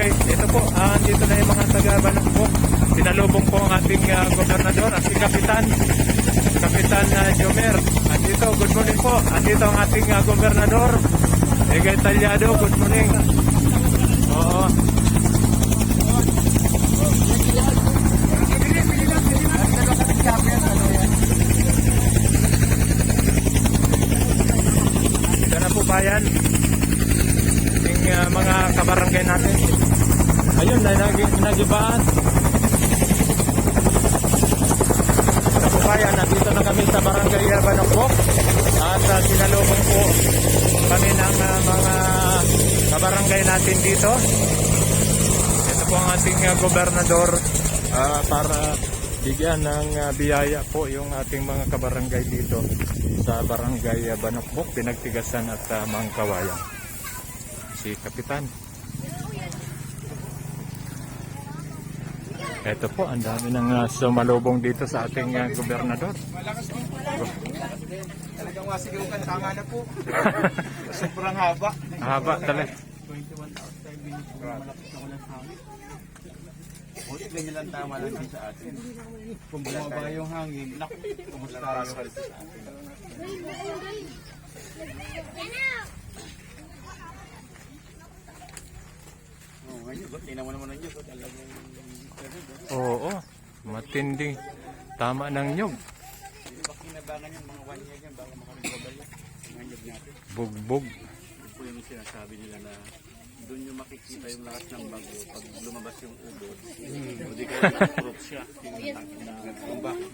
kabarangay. Ito po, ah, dito na yung mga taga-banang po. Sinalubong po ang ating ah, gobernador at si Kapitan. Kapitan uh, Jomer. At dito, good morning po. At dito ang ating ah, gobernador. Egay Talyado, good morning. Oo. Ito na po bayan. Kabarangay natin. Ayun, na nag nagibaan. Ito po bayan, nandito na kami sa barangay uh, Banokbok. At uh, sinalubong po kami ng ah, mga kabarangay natin dito. Ito po ang ating ah, gobernador ah, para bigyan ng ah, biyaya po yung ating mga kabarangay dito sa barangay uh, Banokbok, Pinagtigasan at uh, Mangkawayan. Si Kapitan. Ito po, ang dami ng uh, sumalubong dito sa ating uh, gobernador. Talagang masigaw ka, tama na po. Sobrang haba. Haba talaga. 21 minutes po, malapit na walang hangin. Buti ganyan lang tama lang din sa atin. Kung bumaba yung hangin, naku, kumusta tayo? sa atin. Mo naman ang talagang Oo, matindi. Tama ng. Hindi ba kinabangan yung mga one year yan bago makarecover yan? Mga nyug natin. Bugbog. Yun po yung sinasabi nila na doon yung makikita yung lakas ng bago pag lumabas yung ubo. O di kaya na-proof siya. Yung bakit.